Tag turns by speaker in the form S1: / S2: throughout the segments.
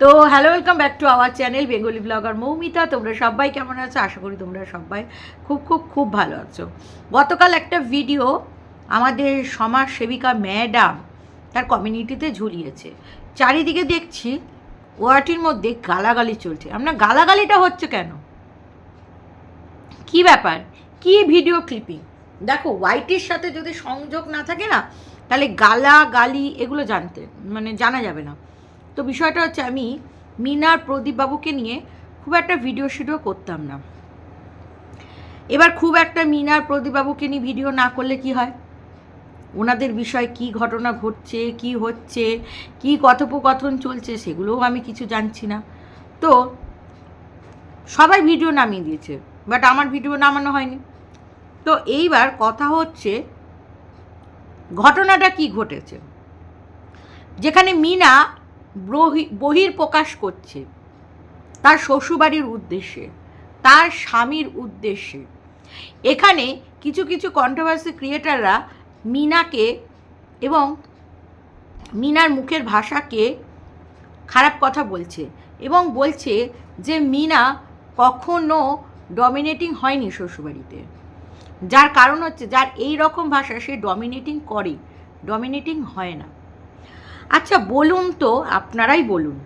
S1: তো hello welcome back to our channel Bengali blogger Moumita তোমরা সবাই কেমন আছো? আশা করি তোমরা সবাই খুব খুব খুব ভালো আছো। গতকাল একটা ভিডিও আমাদের সমাজ সেবিকা ম্যাডাম তার কমিউনিটিতে ঝুলিয়েছে। চারিদিকে দেখছি ওয়াটির মধ্যে গালাগালি চলছে। আমরা গালাগালিটা হচ্ছে কেন? কি ব্যাপার? কি ভিডিও ক্লিপিং দেখো হোয়াইটের সাথে যদি সংযোগ না থাকে না, তাহলে গালা গালি এগুলো জানতে মানে জানা যাবে না। তো বিষয়টা হচ্ছে আমি মিনার প্রদীপবাবুকে নিয়ে খুব একটা ভিডিও শিডিও করতাম না। এবার খুব একটা মিনার প্রদীপবাবুকে নিয়ে ভিডিও না করলে কি হয়? ওনাদের বিষয়ে কি ঘটনা ঘটছে, কি হচ্ছে, কি কথোপকথন চলছে সেগুলোও আমি কিছু জানছি না। তো সবাই ভিডিও নামিয়ে দিয়েছে বাট আমার ভিডিও নামানো হয়নি। তো এইবার কথা হচ্ছে ঘটনাটা কি ঘটেছে? যেখানে মিনা বহির প্রকাশ করছে। তার শ্বশুরবাড়ির উদ্দেশ্যে, তার স্বামীর উদ্দেশ্যে। এখানে কিছু কিছু কন্ট্রোভার্সি ক্রিয়েটাররা মিনাকে এবং মিনার মুখের ভাষাকে খারাপ কথা বলছে এবং বলছে যে মিনা কখনো ডমিনেটিং হয়নি শ্বশুরবাড়িতে। যার কারণ হচ্ছে, যার এই রকম ভাষা সে ডমিনেটিং করে ডমিনেটিং হয় না। আচ্ছা বলুন তো, আপনারাই বলুন।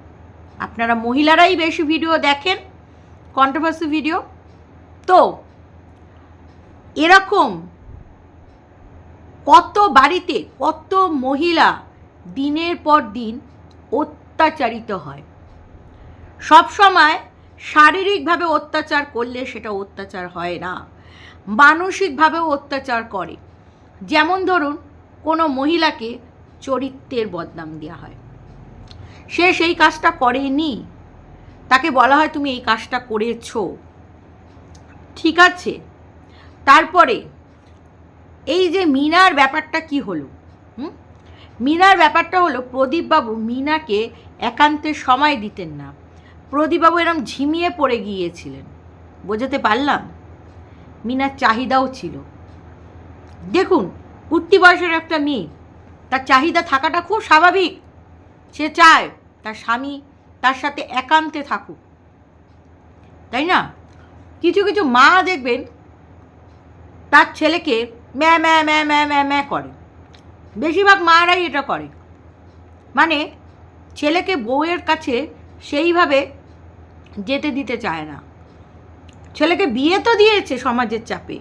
S1: আপনারা মহিলারাই বেশি ভিডিও দেখেন কন্ট্রোভার্সি ভিডিও তো, এরকম কত বাড়িতে, কত মহিলা দিনের পর দিন অত্যাচারিত হয়। সব সময় শারীরিকভাবে অত্যাচার করলে সেটা অত্যাচার হয় না, মানসিকভাবেও অত্যাচার করে। যেমন ধরুন, কোনো মহিলাকে চরিত্রের বদনাম দেওয়া হয়। সে সেই কাজটা করেনি। তাকে বলা হয়, তুমি এই কাজটা করেছ। ঠিক আছে। তারপরে এই যে মিনার ব্যাপারটা কি হলো? হুম? মিনার ব্যাপারটা হলো, প্রদীপবাবু মিনাকে একান্তে সময় দিতেন না। প্রদীপবাবু এরম ঝিমিয়ে পড়ে গিয়েছিলেন। বোঝাতে পারলাম? মিনার চাহিদাও ছিল। দেখুন উঠতি বয়সের একটা মেয়ে। তার চাহিদা থাকাটা খুব স্বাভাবিক। সে চায় তার স্বামী তার সাথে একান্তে থাকুক। তাই না? কিছু কিছু মা দেখবেন তার ছেলেকে ম্যা ম্যা ম্যা ম্যা ম্যা ম্যা করে। বেশিরভাগ মারাই এটা করে। মানে ছেলেকে বউয়ের কাছে সেইভাবে যেতে দিতে চায় না। ছেলেকে বিয়ে তো দিয়েছে সমাজের চাপে,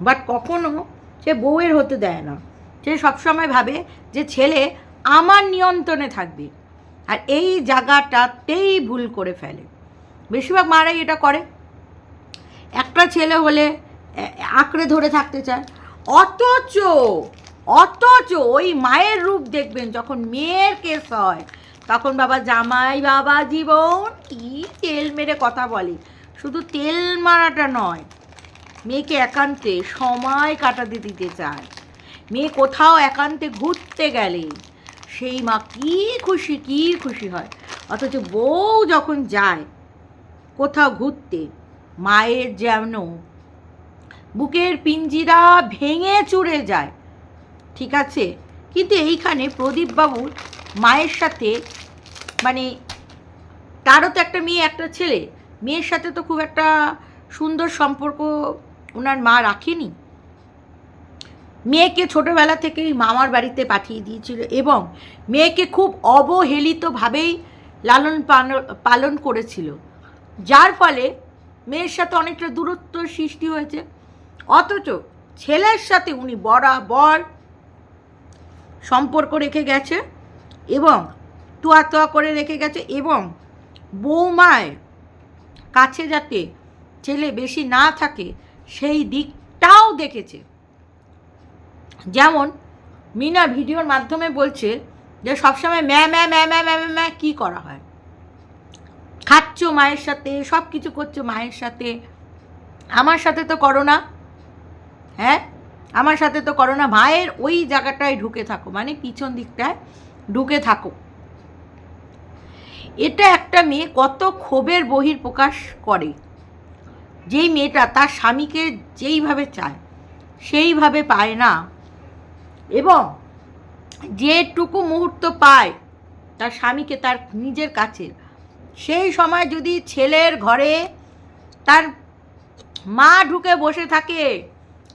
S1: বাট কখনো সে বউয়ের হতে দেয় না। সে সবসময় ভাবে যে ছেলে আমার নিয়ন্ত্রণে থাকবে। আর এই জায়গাটাতেই ভুল করে ফেলে। বেশিরভাগ মারাই এটা করে। একটা ছেলে হলে আঁকড়ে ধরে থাকতে চায়। অথচ অথচ ওই মায়ের রূপ দেখবেন, যখন মেয়ের কেস হয়, তখন বাবা জামাই বাবা জীবন কি তেল মেরে কথা বলে। শুধু তেল মারাটা নয়, মেয়েকে একান্তে সময় কাটাতে দিতে চায়। মেয়ে কোথাও একান্তে ঘুরতে গেলে, সেই মা কি খুশি কি খুশি হয়? অথচ বউ যখন যায় কোথাও ঘুরতে, মায়ের যেন বুকের পিঞ্জিরা ভেঙে চুড়ে যায়। ঠিক আছে? কিন্তু এইখানে প্রদীপবাবুর মায়ের সাথে মানে তারও তো একটা মেয়ে, একটা ছেলে। মেয়ের সাথে তো খুব একটা সুন্দর সম্পর্ক ওনার মা রাখেনি। মেয়েকে ছোটোবেলা থেকেই মামার বাড়িতে পাঠিয়ে দিয়েছিল এবং মেয়েকে খুব অবহেলিতভাবেই লালন পালন করেছিল। যার ফলে মেয়ের সাথে অনেকটা দূরত্ব সৃষ্টি হয়েছে। অথচ ছেলের সাথে উনি বরাবর সম্পর্ক রেখে গেছে এবং তোয়া তোয়া করে রেখে গেছে এবং বৌমায় কাছে যাতে ছেলে বেশি না থাকে, সেই দিকটাও দেখেছে। যেমন মিনা ভিডিওর মাধ্যমে বলছে যে সবসময় ম্যা ম্যা ম্যা ম্যা ম্যা ম্যা ম্যা কী করা হয়? খাচ্ছ মায়ের সাথে সব কিছু করছ মায়ের সাথে। আমার সাথে তো করো না হ্যাঁ? আমার সাথে তো করো না মায়ের ওই জায়গাটায় ঢুকে থাকো মানে পিছন দিকটায় ঢুকে থাকো। এটা একটা মেয়ে কত ক্ষোভের বহির প্রকাশ করে। যেই মেয়েটা তার স্বামীকে যেইভাবে চায়, সেইভাবে পায় না। এবং যেটুকু মুহূর্ত পায় তার স্বামীকে তার নিজের কাছে। সেই সময় যদি ছেলের ঘরে তার মা ঢুকে বসে থাকে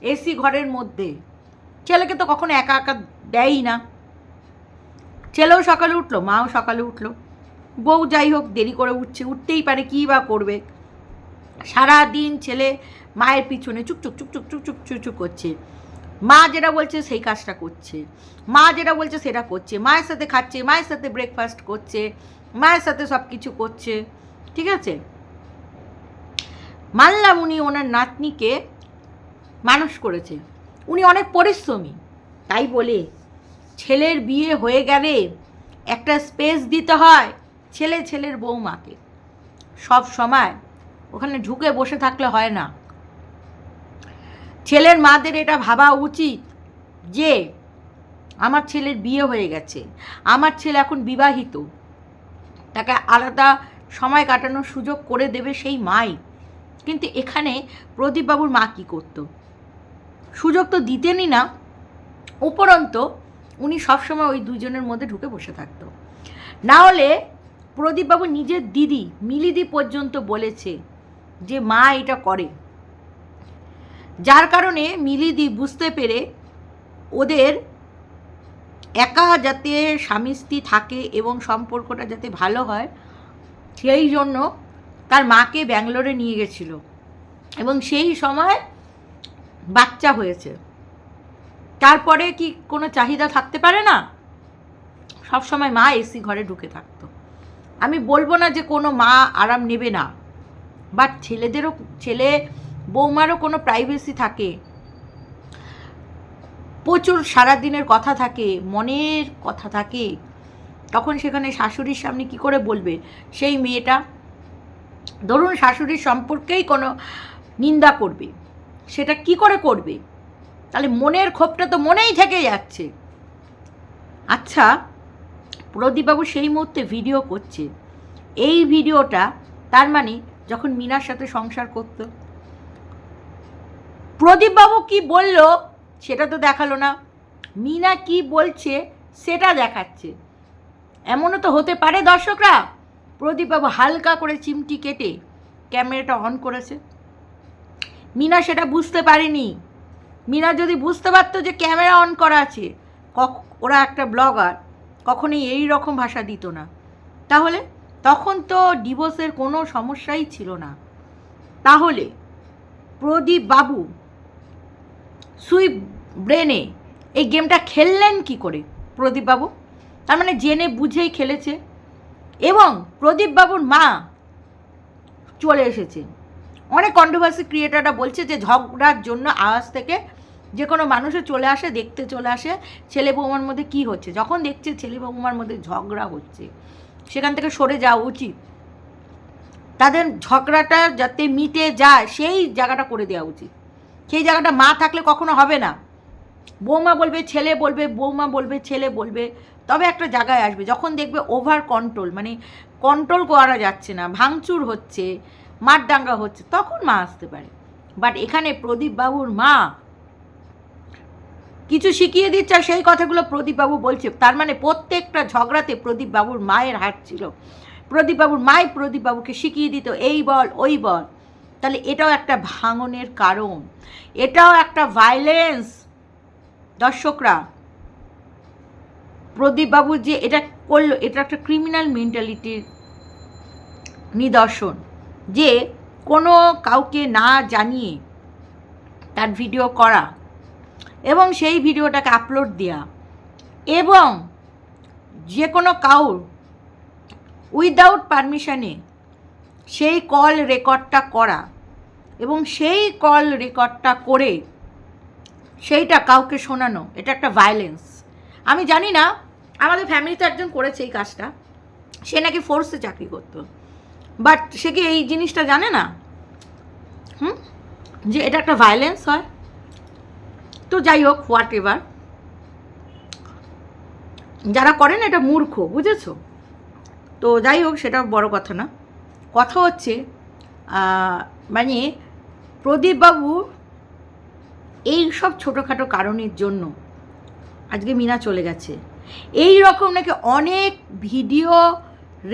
S1: এসি ঘরের মধ্যে, ছেলেকে তো কখনো একা একা দেয়ই না। ছেলেও সকালে উঠল, মাও সকালে উঠল। বউ যাই হোক, দেরি করে উঠছে, উঠতেই পারে কী বা করবে। সারা দিন ছেলে মায়ের পিছনে চুকচুক চুকচুক চুকচুক চুকচুক করছে। মা যেটা বলছে সেই কাজটা করছে। মা যেটা বলছে সেটা করছে। মায়ের সাথে খাচ্ছে, মায়ের সাথে ব্রেকফাস্ট করছে, মায়ের সাথে সব কিছু করছে। ঠিক আছে? মানলাম উনি ওনার নাতনিকে মানুষ করেছে। উনি অনেক পরিশ্রমী। তাই বলে, ছেলের বিয়ে হয়ে গেলে একটা স্পেস দিতে হয় ছেলে ছেলের বৌমাকে সব সময় ওখানে ঢুকে বসে থাকলে হয় না। ছেলের মাদের এটা ভাবা উচিত যে আমার ছেলের বিয়ে হয়ে গেছে। আমার ছেলে এখন বিবাহিত। তাকে আলাদা সময় কাটানোর সুযোগ করে দেবে সেই মাই। কিন্তু এখানে প্রদীপবাবুর মা কী করতো? সুযোগ তো দিতেনই না। উপরন্ত উনি সবসময় ওই দুজনের মধ্যে ঢুকে বসে থাকতো। না হলে প্রদীপবাবু নিজের দিদি, মিলিদি পর্যন্ত বলেছে যে মা এটা করে। যার কারণে মিলিদি বুঝতে পেরে ওদের একা যাতে স্বামী স্ত্রী থাকে এবং সম্পর্কটা যাতে ভালো হয়, সেই জন্য তার মাকে ব্যাঙ্গালোরে নিয়ে গেছিল। এবং সেই সময় বাচ্চা হয়েছে। তারপরে কি কোনো চাহিদা থাকতে পারে না? সব সময় মা এসি ঘরে ঢুকে থাকতো। আমি বলব না যে কোনো মা আরাম নেবে না। বাট ছেলেদেরও, ছেলে বৌমারও কোনো প্রাইভেসি থাকে। প্রচুর সারাদিনের কথা থাকে, মনের কথা থাকে। তখন সেখানে শাশুড়ির সামনে কি করে বলবে? সেই মেয়েটা ধরুন শাশুড়ির সম্পর্কেই কোনো নিন্দা করবে, সেটা কি করে করবে? তাহলে মনের ক্ষোভটা তো মনেই থেকে যাচ্ছে। আচ্ছা প্রদীপবাবু সেই মুহূর্তে ভিডিও করছে। এই ভিডিওটা তার মানে যখন মিনার সাথে সংসার করত প্রদীপবাবু কি বলল সেটা তো দেখাল না। মিনা কি বলছে সেটা দেখাচ্ছে। এমনও তো হতে পারে দর্শকরা। প্রদীপবাবু হালকা করে চিমটি কেটে ক্যামেরাটা অন করেছে। মিনা সেটা বুঝতে পারেনি। মিনা যদি বুঝতে পারতো যে ক্যামেরা অন করা আছে, কখ, ওরা একটা ব্লগার, কখনোই এই রকম ভাষা দিত না। তাহলে তখন তো ডিভোর্সের কোনো সমস্যাই ছিল না। তাহলে প্রদীপ বাবু সুই ব্রেনে এই গেমটা খেললেন কি করে প্রদীপবাবু? তার মানে জেনে বুঝেই খেলেছে। এবং প্রদীপবাবুর মা চলে এসেছে। অনেক কন্ট্রোভার্সি ক্রিয়েটাররা বলছে যে ঝগড়ার জন্য আওয়াজ থেকে যে কোনো মানুষে চলে আসে, দেখতে চলে আসে। ছেলে বৌমার মধ্যে কি হচ্ছে? যখন দেখছে ছেলে বৌমার মধ্যে ঝগড়া হচ্ছে, সেখান থেকে সরে যাওয়া উচিত। তাদের ঝগড়াটা যাতে মিটে যায়, সেই জায়গাটা করে দেওয়া উচিত। সেই জায়গাটা মা থাকলে কখনো হবে না। বৌমা বলবে, ছেলে বলবে, বৌমা বলবে, ছেলে বলবে, তবে একটা জায়গায় আসবে। যখন দেখবে ওভার কন্ট্রোল মানে কন্ট্রোল করা যাচ্ছে না, ভাঙচুর হচ্ছে মারদাঙ্গা হচ্ছে, তখন মা আসতে পারে। বাট এখানে প্রদীপ বাবুর মা কিছু শিখিয়ে দিচ্ছে সেই কথাগুলো প্রদীপবাবু বলছে। তার মানে প্রত্যেকটা ঝগড়াতে প্রদীপবাবুর মায়ের হাত ছিল। প্রদীপবাবুর মাই প্রদীপবাবুকে শিখিয়ে দিত, এই বল, ওই বল। তাহলে এটাও একটা ভাঙনের কারণ। এটাও একটা ভায়োলেন্স দর্শকরা, প্রদীপবাবু যে এটা করল, এটা একটা ক্রিমিনাল মেন্টালিটির নিদর্শন যে কোনো কাউকে না জানিয়ে তার ভিডিও করা এবং সেই ভিডিওটাকে আপলোড দেওয়া এবং যে কোনো কাউর উইদাউট পারমিশনে সেই কল রেকর্ডটা করা। এবং সেই কল রেকর্ডটা করে সেইটা কাউকে শোনানো, এটা একটা ভায়োলেন্স আমি জানি না, আমাদের ফ্যামিলিতে একজন করেছে এই কাজটা, সে নাকি ফোর্সে চাকরি করতো। বাট সে কি এই জিনিসটা জানে না? হুম? যে এটা একটা ভায়োলেন্স হয়। তো যাই হোক হোয়াট এভার যারা করেন এটা মূর্খ, বুঝেছ? তো যাই হোক, সেটা বড় কথা না। কথা হচ্ছে মানে প্রদীপবাবু এই সব ছোটোখাটো কারণের জন্য আজকে মিনা চলে গেছে। এই রকম নাকি অনেক ভিডিও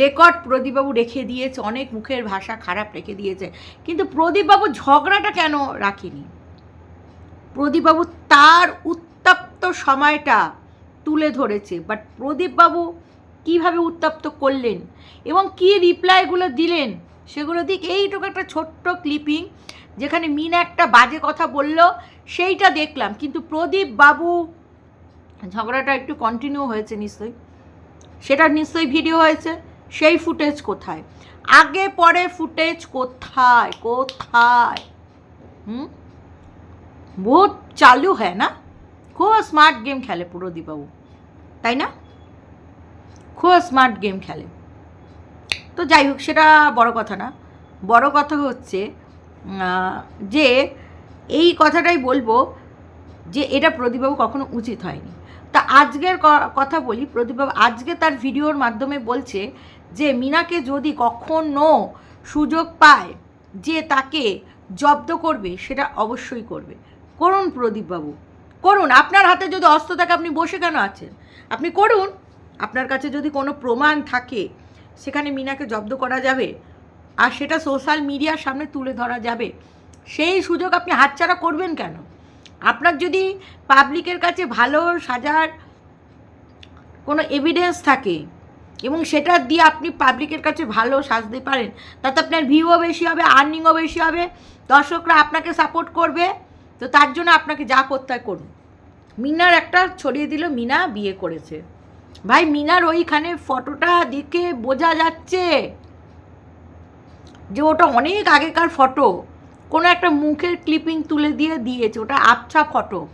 S1: রেকর্ড প্রদীপবাবু রেখে দিয়েছে, অনেক মুখের ভাষা খারাপ রেখে দিয়েছে, কিন্তু প্রদীপবাবু ঝগড়াটা কেন রাখিনি? প্রদীপবাবু তার উত্তপ্ত সময়টা তুলে ধরেছে বাট প্রদীপবাবু কীভাবে উত্তপ্ত করলেন এবং কী রিপ্লাইগুলো দিলেন, সেগুলো দিক, এইটুকু একটা ছোট্ট ক্লিপিং যেখানে মিনা একটা বাজে কথা বলল, সেইটা দেখলাম। কিন্তু প্রদীপ বাবু, ঝগড়াটা একটু কন্টিনিউ হয়েছে নিশ্চয়ই। সেটা নিশ্চয়ই ভিডিও হয়েছে, সেই ফুটেজ কোথায়? আগে পরে ফুটেজ কোথায়? কোথায়? হুম? বহুত চালু হয় না? খুব স্মার্ট গেম খেলে প্রদীপবাবু তাই না? খুব স্মার্ট গেম খেলে। তো যাই হোক, সেটা বড় কথা না। বড় কথা হচ্ছে যে এই কথাটাই বলব যে এটা প্রদীপবাবু কখনো উচিত হয়নি। তা আজকের কথা বলি, প্রদীপবাবু আজকে তার ভিডিওর মাধ্যমে বলছে যে মিনাকে যদি কখনো সুযোগ পায় যে তাকে জব্দ করবে, সেটা অবশ্যই করবে। করুন প্রদীপবাবু, করুন। আপনার হাতে যদি অস্ত্র থাকে আপনি বসে কেন আছেন? আপনি করুন। আপনার কাছে যদি কোনো প্রমাণ থাকে, সেখানে মিনাকে জব্দ করা যাবে? আর সেটা সোশ্যাল মিডিয়ার সামনে তুলে ধরা যাবে। সেই সুযোগ আপনি হাতছাড়া করবেন কেন? আপনার যদি পাবলিকের কাছে ভালো সাজার কোনো এভিডেন্স থাকে এবং সেটা দিয়ে আপনি পাবলিকের কাছে ভালো সাজতে পারেন, তাতে আপনার ভিউও বেশি হবে আর্নিংও বেশি হবে, দর্শকরা আপনাকে সাপোর্ট করবে, তো তার জন্য আপনাকে যা করতে হয় করুন। মিনার একটা ছড়িয়ে দিল, মিনা বিয়ে করেছে। ভাই, মিনার ওইখানে ফটোটা দেখে বোঝা যাচ্ছে। যে ওটা অনেক আগেকার ফটো। কোনো একটা মুখের ক্লিপিং তুলে দিয়ে দিয়েছে, ওটা আবছা ফটো।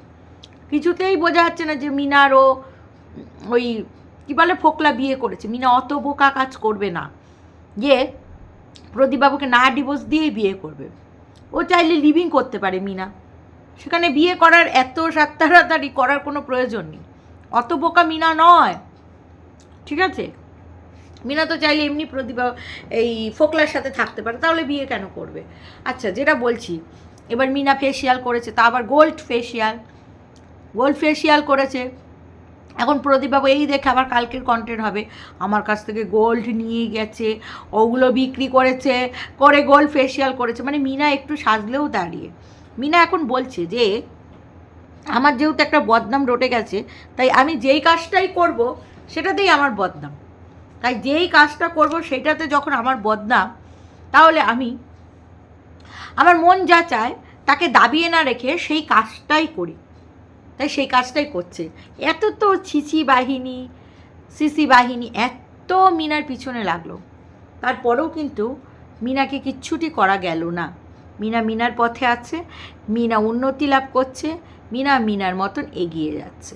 S1: কিছুতেই বোঝা যাচ্ছে না যে মিনারও ওই কী বলে, ফোকলা বিয়ে করেছে। মিনা অত বোকা কাজ করবে না। যে প্রদীপবাবুকে না ডিভোর্স দিয়েই বিয়ে করবে। ও চাইলে লিভিং করতে পারে মিনা। সেখানে বিয়ে করার এত সাত্তারাতারি করার কোনো প্রয়োজন নেই। অত বোকা মিনা নয়। ঠিক আছে? মিনা তো চাইলে এমনি প্রতিভা এই ফোকলার সাথে থাকতে পারে, তাহলে বিয়ে কেন করবে? আচ্ছা যেটা বলছি, এবার মিনা ফেসিয়াল করেছে, তা আবার গোল্ড ফেসিয়াল গোল্ড ফেসিয়াল করেছে। এখন প্রদীপবাবু এই দেখে আবার কালকের কন্টেন্ট হবে। আমার কাছ থেকে গোল্ড নিয়ে গেছে, ওগুলো বিক্রি করেছে, করে গোল্ড ফেসিয়াল করেছে। মানে মিনা একটু সাজলেও দাঁড়িয়ে। মিনা এখন বলছে যে, আমার যেহেতু একটা বদনাম রটে গেছে, তাই আমি যেই কাজটাই করব, সেটাতেই আমার বদনাম। তাই যেই কাজটা করব সেটাতে যখন আমার বদনাম, তাহলে আমি আমার মন যা চায় তাকে দাবিয়ে না রেখে সেই কাজটাই করি। তাই সেই কাজটাই করছে। এত তো ছিচি বাহিনী, সিসি বাহিনী, এত মিনার পিছনে লাগল। তারপরেও কিন্তু মিনাকে কিচ্ছুটি করা গেল না। মিনা মিনার পথে আছে, মিনা উন্নতি লাভ করছে, মিনা মিনার মতন এগিয়ে যাচ্ছে।